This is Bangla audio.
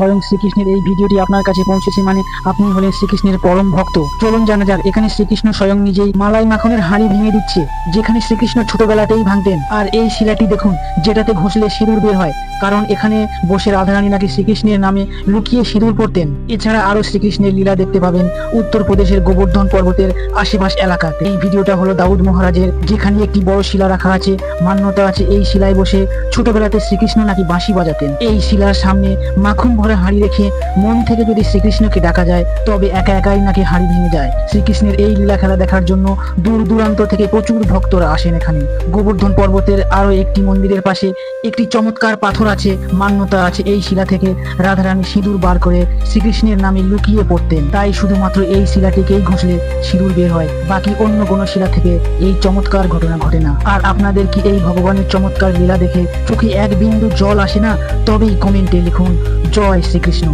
স্বয়ং শ্রীকৃষ্ণের এই ভিডিওটি আপনার কাছে পৌঁছেছে মানে আপনি হলেন শ্রীকৃষ্ণের পরম ভক্ত। চলুন জানা যাক, এখানে শ্রীকৃষ্ণ স্বয়ং নিজেই মালাই মাখনের হাঁড়ি ভেঙে দিচ্ছে, যেখানে শ্রীকৃষ্ণ ছোটবেলাতেই ভাঙতেন। আর এই শিলাটি দেখুন, যেটাতে ঘষলে সিঁদুর বের হয়, কারণ এখানে বসে রাধারানী নাকি শ্রীকৃষ্ণের নামে লুকিয়ে সিঁদুর পড়তেন। এছাড়া আরও শ্রীকৃষ্ণের লীলা দেখতে পাবেন উত্তরপ্রদেশের গোবর্ধন পর্বতের আশেপাশ এলাকাতে। এই ভিডিওটা হলো দাউদ মহারাজের, যেখানে একটি বড় শিলা রাখা আছে। মান্যতা আছে এই শিলায় বসে ছোটবেলাতে শ্রীকৃষ্ণ নাকি বাঁশি বাজাতেন। এই শিলার সামনে মাখন ভরে হাঁড়ি রেখে মন থেকে যদি শ্রীকৃষ্ণকে ডাকা যায়, তবে একা একাই নাকি হাঁড়ি ভেঙে যায়। শ্রীকৃষ্ণের এই লীলা খেলা দেখার জন্য দূর দূরান্ত থেকে প্রচুর ভক্তরা আসেন এখানে। গোবর্ধন পর্বতের আরও একটি মন্দিরের পাশে একটি চমৎকার পাথর আছে, মান্যতা আছে এই শিলা থেকে। রাধারানী সিঁদুর বার করে শ্রীকৃষ্ণের নামে লুকিয়ে পড়তেন। তাই শুধুমাত্র এই শিলাটিকেই ঘষলে সিঁদুর বের হয়, বাকি অন্য কোনো শিলা থেকে এই চমৎকার ঘটনা ঘটে না। আর আপনাদের কি এই ভগবানের চমৎকার লীলা দেখে চোখে এক বিন্দু জল আসে না? তবেই কমেন্টে লিখুন। জয় শ্রীকৃষ্ণ